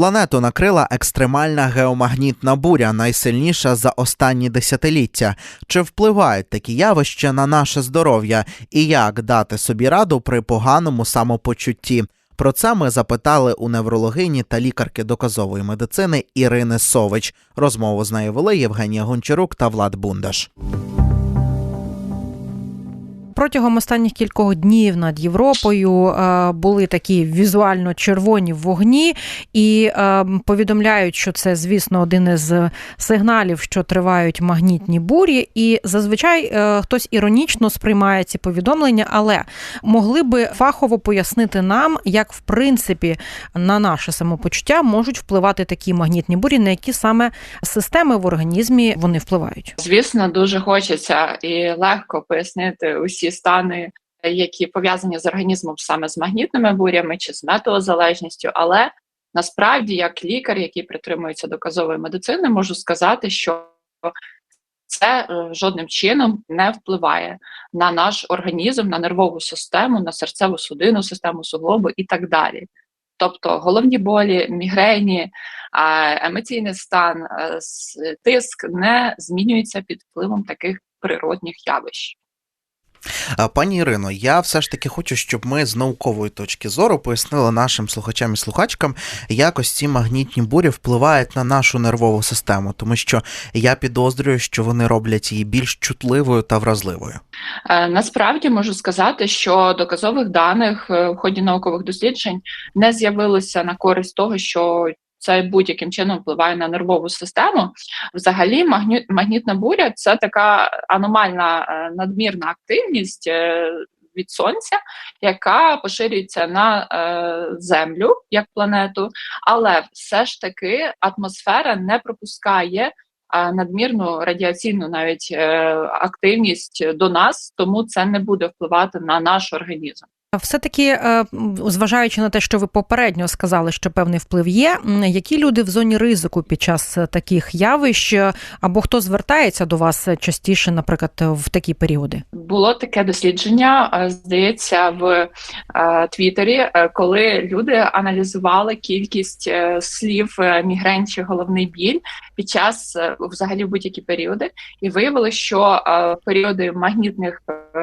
Планету накрила екстремальна геомагнітна буря, найсильніша за останні десятиліття. Чи впливають такі явища на наше здоров'я і як дати собі раду при поганому самопочутті? Про це ми запитали у неврологині та лікарки доказової медицини Ірини Сович. Розмову з нею вели Євгенія Гончарук та Влад Бундаш протягом останніх кількох днів над Європою е, були такі візуально червоні вогні, і е, повідомляють, що це, звісно, один із сигналів, що тривають магнітні бурі. І зазвичай е, хтось іронічно сприймає ці повідомлення, але могли би фахово пояснити нам, як в принципі на наше самопочуття можуть впливати такі магнітні бурі, на які саме системи в організмі вони впливають. Звісно, дуже хочеться і легко пояснити усі стани, які пов'язані з організмом саме з магнітними бурями чи з метеозалежністю, але насправді, як лікар, який притримується доказової медицини, можу сказати, що це е, жодним чином не впливає на наш організм, на нервову систему, на серцеву судинну систему суглобу і так далі. Тобто головні болі, мігрені, емоційний стан, е, тиск не змінюється під впливом таких природних явищ. Пані Ірино, я все ж таки хочу, щоб ми з наукової точки зору пояснили нашим слухачам і слухачкам, як ось ці магнітні бурі впливають на нашу нервову систему, тому що я підозрюю, що вони роблять її більш чутливою та вразливою. Е, насправді можу сказати, що доказових даних е, в ході наукових досліджень не з'явилося на користь того, що це будь-яким чином впливає на нервову систему. Взагалі, магнітна буря це така аномальна е, надмірна активність. Е, від сонця, яка поширюється на е, землю як планету, але все ж таки атмосфера не пропускає е, надмірну радіаційну навіть е, активність до нас, тому це не буде впливати на наш організм. Все таки, е, зважаючи на те, що ви попередньо сказали, що певний вплив є, які люди в зоні ризику під час таких явищ, або хто звертається до вас частіше, наприклад, в такі періоди? Було таке дослідження, е, здається, в е, Твіттері, коли люди аналізували кількість слів мігрень чи головний біль під час взагалі будь-які періоди, і виявили, що періоди магнітних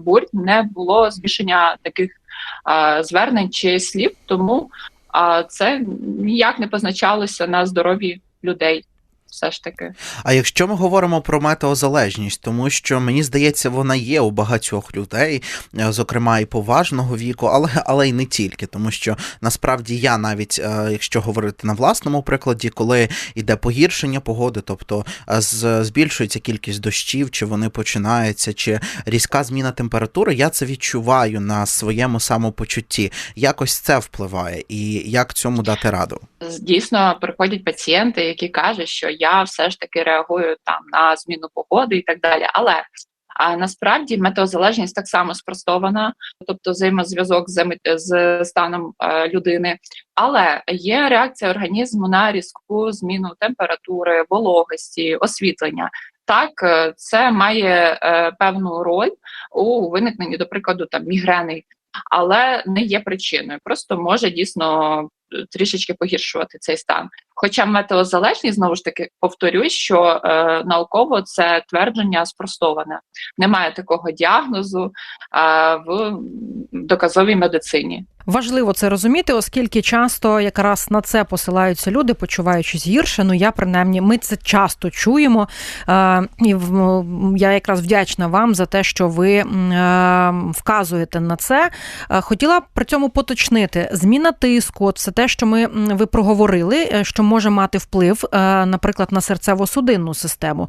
бурь не було збільшення таких звернень чи слів, тому це ніяк не позначалося на здоров'ї людей все ж таки. А якщо ми говоримо про метеозалежність, тому що мені здається, вона є у багатьох людей, е, зокрема і поважного віку, але але й не тільки, тому що насправді я навіть, е, якщо говорити на власному прикладі, коли йде погіршення погоди, тобто е, збільшується кількість дощів, чи вони починаються, чи різка зміна температури, я це відчуваю на своєму самопочутті. Якось це впливає, і як цьому дати раду? Дійсно, приходять пацієнти, які кажуть, що я все ж таки реагую там на зміну погоди і так далі. Але а насправді метеозалежність так само спростована, тобто взаємозв'язок з, з станом е, людини, але є реакція організму на різку зміну температури, вологості, освітлення. Так, е, це має е, певну роль у виникненні, до прикладу, там мігрени, але не є причиною. Просто може дійсно трішечки погіршувати цей стан. Хоча метеозалежність, знову ж таки повторюсь, що е, науково це твердження спростоване. Немає такого діагнозу е, в доказовій медицині. Важливо це розуміти, оскільки часто якраз на це посилаються люди, почуваючись гірше. Ну я принаймні, ми це часто чуємо. Е, і я якраз вдячна вам за те, що ви е, вказуєте на це. Е, хотіла при цьому поточнити зміна тиску. Це те, що ми ви проговорили, що може мати вплив, наприклад, на серцево-судинну систему.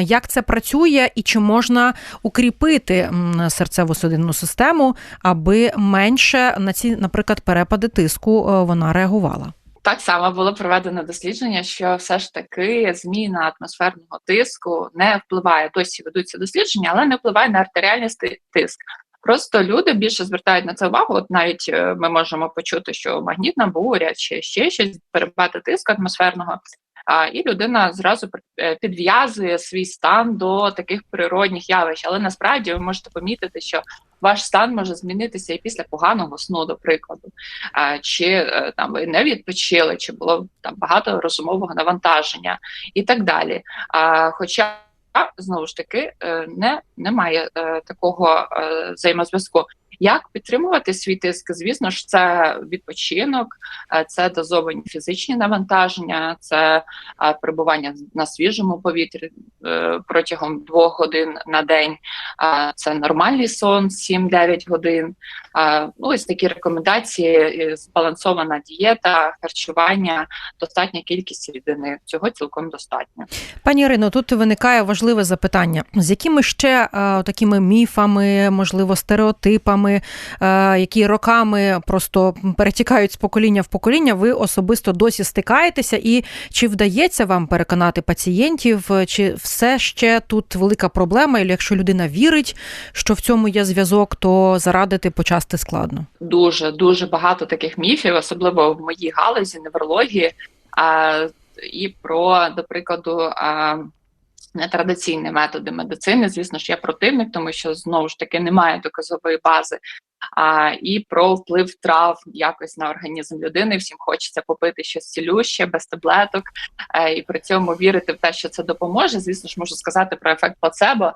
Як це працює і чи можна укріпити серцево-судинну систему, аби менше на ці, наприклад, перепади тиску е, вона реагувала. Так само було проведено дослідження, що все ж таки зміна атмосферного тиску не впливає. Досі ведуться дослідження, але не впливає на артеріальний тиск. Просто люди більше звертають на це увагу. От навіть е, ми можемо почути, що магнітна буря чи ще щось перебати тиску атмосферного. А, І людина зразу е, підв'язує свій стан до таких природних явищ. Але насправді ви можете помітити, що ваш стан може змінитися і після поганого сну, до прикладу, чи е, там ви не відпочили, чи було там багато розумового навантаження і так далі. Хоча знову ж таки е, не немає е, такого взаємозв'язку. Як підтримувати свій тиск? Звісно ж, це відпочинок, е, це дозовані фізичні навантаження, це е, перебування на свіжому повітрі е, протягом двох годин на день, це нормальний сон 7-9 годин. Ну, Ось такі рекомендації: збалансована дієта, харчування, достатня кількість рідини. Цього цілком достатньо. Пані Ірино, тут виникає важливе запитання: з якими ще такими міфами, можливо, стереотипами е, які роками просто перетікають з покоління в покоління, ви особисто досі стикаєтеся, і чи вдається вам переконати пацієнтів, чи все ще тут велика проблема, і якщо людина вірить, що в цьому є зв'язок, то зарадити почасти складно? Дуже дуже багато таких міфів, особливо в моїй галузі неврології. А, І про, до прикладу, а, нетрадиційні методи медицини. Звісно ж, я противник, тому що знову ж таки немає доказової бази. А і про вплив трав якось на організм людини. Всім хочеться попити щось цілюще, без таблеток, е, і при цьому вірити в те, що це допоможе. Звісно ж, можу сказати про ефект плацебо.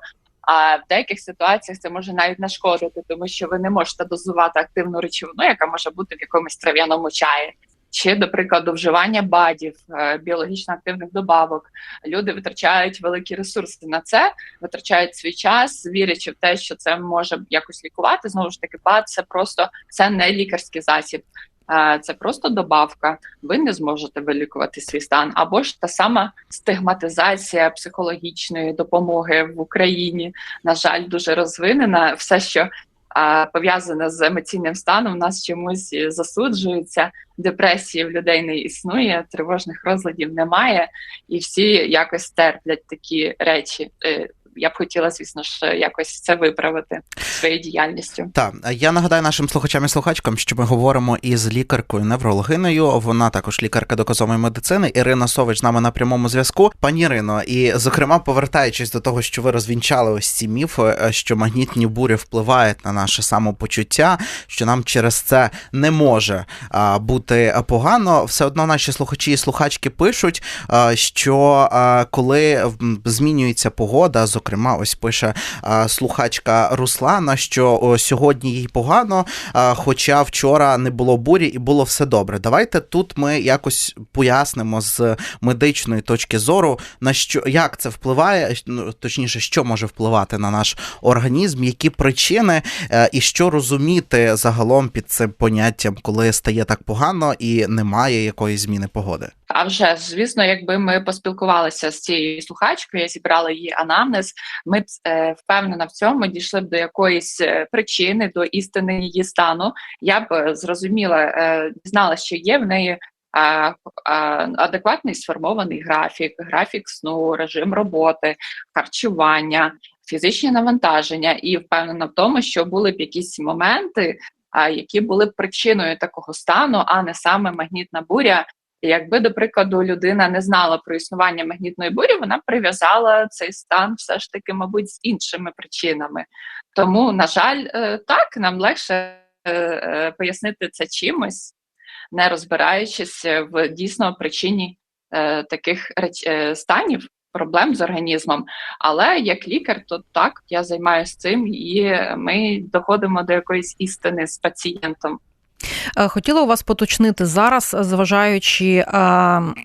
А в деяких ситуаціях це може навіть нашкодити, тому що ви не можете дозувати активну речовину, яка може бути в якомусь трав'яному чаї чи, до прикладу, вживання бадів, е, біологічно активних добавок. Люди витрачають великі ресурси на це, витрачають свій час, вірячи в те, що це може якось лікувати. Знову ж таки, бад це просто це не лікарський засіб. Е, це просто добавка, ви не зможете вилікувати свій стан, або ж та сама стигматизація психологічної допомоги в Україні, на жаль, дуже розвинена. Все, що пов'язане з емоційним станом, у нас чомусь засуджується. Депресії в людей не існує, тривожних розладів немає, і всі якось терплять такі речі. Я б хотіла, звісно ж, якось це виправити своєю діяльністю. Так, я нагадаю нашим слухачам і слухачкам, що ми говоримо із лікаркою неврологиною. Вона також лікарка доказової медицини. Ірина Сович з нами на прямому зв'язку. Пані Ірино, і зокрема, повертаючись до того, що ви розвінчали ось ці міфи, е, що магнітні бурі впливають на наше самопочуття, що нам через це не може бути погано. Все одно наші слухачі і слухачки пишуть, що коли змінюється погода, зокрема. Зокрема, ось пише слухачка Руслана, що сьогодні їй погано, хоча вчора не було бурі і було все добре. Давайте тут ми якось пояснимо з медичної точки зору, на що як це впливає, ну точніше, що може впливати на наш організм, які причини, е, і що розуміти загалом під цим поняттям, коли стає так погано і немає якоїсь зміни погоди. А вже звісно, якби ми поспілкувалися з цією слухачкою, я зібрала її анамнез. Ми б е, впевнена в цьому дійшли б до якоїсь е, причини, до істини її стану. Я б е, зрозуміла, е, знала, що є в неї. Адекватний сформований графік, графік сну, режим роботи, харчування, фізичні навантаження, і впевнена в тому, що були б якісь моменти, які були б причиною такого стану, а не саме магнітна буря, Якби, до прикладу, людина не знала про існування магнітної бурі, вона прив'язала цей стан все ж таки, мабуть, з іншими причинами. Тому, на жаль, е, так нам легше е, е, пояснити це чимось, не розбираючись в дійсно причині таких станів. Проблем з організмом, але як лікар, то так я займаюся цим, і ми доходимо до якоїсь істини з пацієнтом. Е, хотіла у вас поточнити зараз, зважаючи е,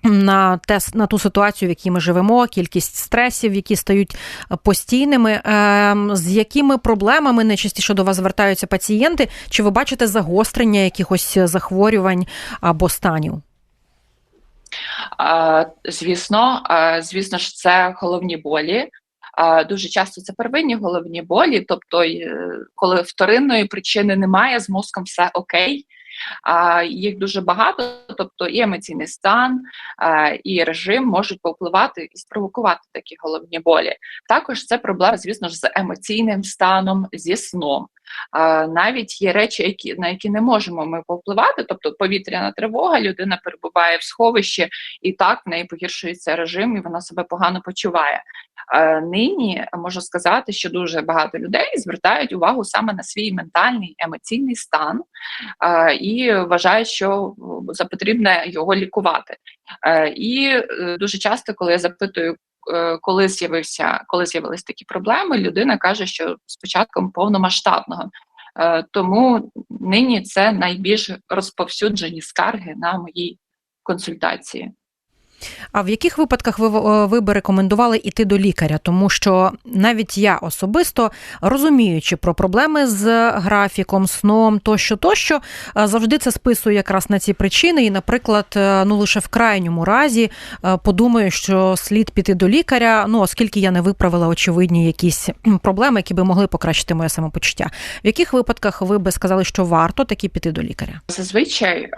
на те, на ту ситуацію, в якій ми живемо, кількість стресів, які стають постійними. Е, з якими проблемами найчастіше до вас звертаються пацієнти? Чи ви бачите загострення якихось захворювань або станів? Звісно, звісно ж, це головні болі. Дуже часто це первинні головні болі, тобто, коли вторинної причини немає, з мозком все окей, їх дуже багато, тобто і емоційний стан, і режим можуть повпливати і спровокувати такі головні болі. Також це проблема, звісно ж, з емоційним станом, зі сном. Навіть є речі, які на які не можемо ми повпливати, тобто повітряна тривога, людина перебуває в сховищі, і так в неї погіршується режим, і вона себе погано почуває. Нині можу сказати, що дуже багато людей звертають увагу саме на свій ментальний емоційний стан і вважають, що за потрібне його лікувати. І е, дуже часто, коли я запитую, Е, коли з'явився, коли з'явились такі проблеми, людина каже, що з початком повномасштабного. Е, тому нині це найбільш розповсюджені скарги на моїй консультації. А в яких випадках ви е, ви би рекомендували йти до лікаря? Тому що навіть я особисто розуміючи про проблеми з графіком, сном тощо, тощо, е, завжди це списую якраз на ці причини. І, наприклад, е, ну лише в крайньому разі подумаю, що слід піти до лікаря, ну оскільки я не виправила очевидні якісь проблеми, які би могли покращити моє самопочуття. В яких випадках ви би сказали, що варто таки піти до лікаря? Зазвичай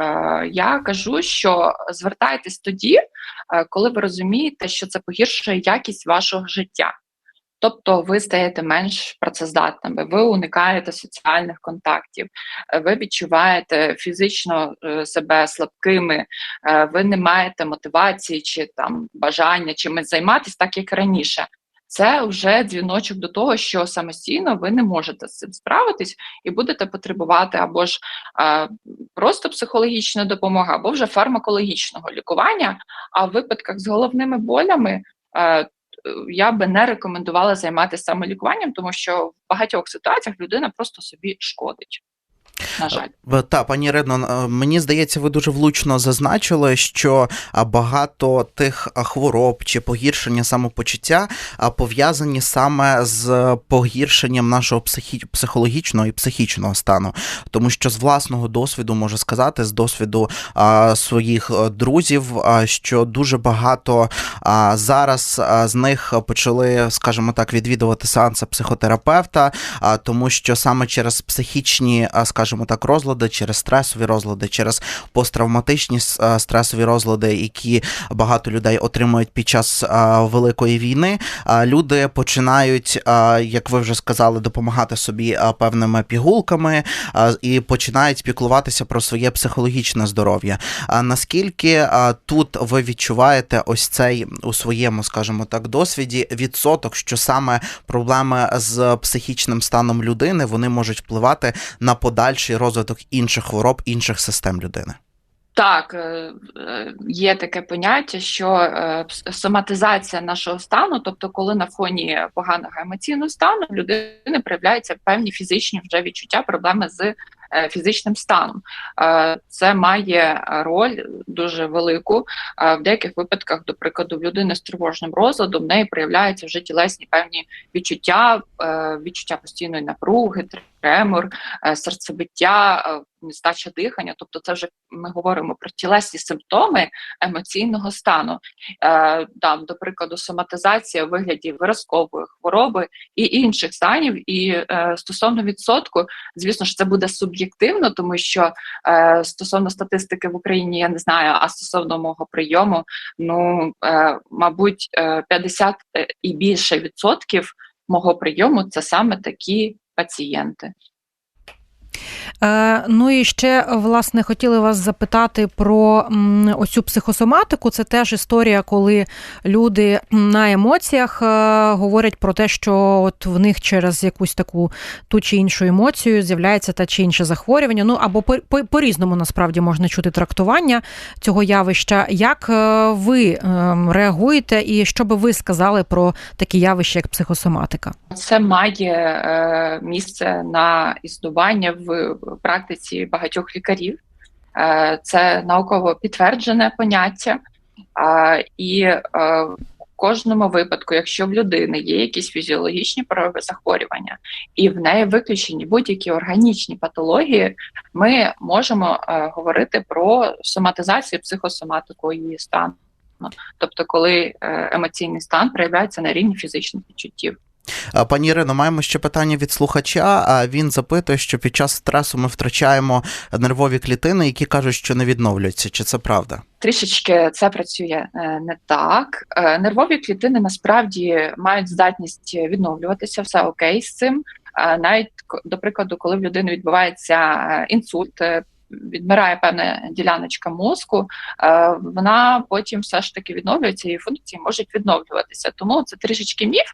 я кажу, що звертайтесь тоді. Е, коли ви розумієте, що це погіршує якість вашого життя. Тобто ви стаєте менш працездатними, ви уникаєте соціальних контактів, е, ви відчуваєте фізично е, себе слабкими, ви не маєте мотивації чи там бажання чимось займатися, так як раніше це вже дзвіночок до того, що самостійно ви не можете з цим справитись і будете потребувати або ж а, просто психологічної допомоги, або вже фармакологічного лікування. А в випадках з головними болями. А, я би не рекомендувала займатися самолікуванням, тому що в багатьох ситуаціях людина просто собі шкодить. На жаль, е, та пані Ірино, е, мені здається, ви дуже влучно зазначили, що багато тих хвороб чи погіршення самопочуття пов'язані саме з погіршенням нашого психі... психологічного і психічного стану, тому що з власного досвіду можу сказати, з досвіду а, своїх е, друзів, а, що дуже багато а, зараз з них почали, скажімо так, відвідувати сеанси психотерапевта, тому що саме через психічні, скажімо, скажімо так, розлади через стресові розлади, через посттравматичні е, стресові розлади, які багато людей отримують під час е, великої війни. Люди починають, е, як ви вже сказали, допомагати собі певними пігулками і починають піклуватися про своє психологічне здоров'я. Наскільки тут ви відчуваєте ось цей у своєму, скажімо так, досвіді відсоток, що саме проблеми з психічним станом людини вони можуть впливати на подальше подальший розвиток інших хвороб, інших систем людини. Так, е, е, є таке поняття, що е, соматизація нашого стану, тобто, коли на фоні поганого емоційного стану людини проявляються певні фізичні вже відчуття, проблеми з фізичним станом. Це має роль дуже велику. В деяких випадках, до прикладу, в людини з тривожним розладом в неї проявляються вже тілесні певні відчуття, відчуття постійної напруги тремор, е, серцебиття, е, нестача дихання. Тобто, це вже ми говоримо про тілесні симптоми емоційного стану. Е, там, до прикладу, соматизація у вигляді виразкової хвороби і інших станів. І стосовно відсотку, звісно ж, це буде суб'єктивно, тому що стосовно статистики в Україні я не знаю, а стосовно мого прийому, ну мабуть, 50 і більше відсотків мого прийому це саме такі пацієнти. Е, ну і ще власне хотіли вас запитати про оцю психосоматику. Це теж історія, коли люди на емоціях е, говорять про те, що от в них через якусь таку ту чи іншу емоцію з'являється та чи інше захворювання. Ну або по різному насправді можна чути трактування цього явища. Як е, ви реагуєте, і що би ви сказали про такі явища, як психосоматика? Це має місце на існування в практиці багатьох лікарів. Е, це науково підтверджене поняття, і е, в кожному випадку, якщо в людини є якісь фізіологічні прояви захворювання, і в неї виключені будь-які органічні патології, ми можемо е, говорити про соматизацію психосоматику її стану. Тобто, коли емоційний стан проявляється на рівні фізичних відчуттів. Пані Ірино, маємо ще питання від слухача. Він запитує, що під час стресу ми втрачаємо нервові клітини, які кажуть, що не відновлюються. Чи це правда? Трішечки це працює е, не так. Е, Нервові клітини насправді мають здатність відновлюватися, все окей з цим. Е, Навіть до прикладу, коли в людини відбувається інсульт, відмирає певна діляночка мозку, вона потім все ж таки відновлюється і функції можуть відновлюватися. Тому це трішечки міф.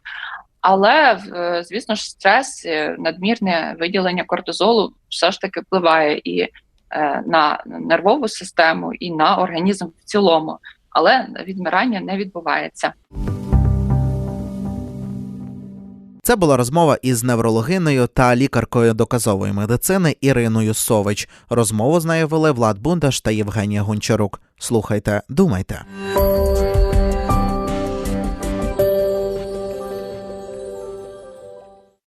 Але звісно ж, стрес, е, надмірне виділення кортизолу все ж таки впливає і е, на нервову систему, і на організм в цілому. Але відмирання не відбувається. Це була розмова із неврологиною та лікаркою доказової медицини Іриною Сович. Розмову з нею вели Влад Бундаш та Євгенія Гончарук. Слухайте, думайте.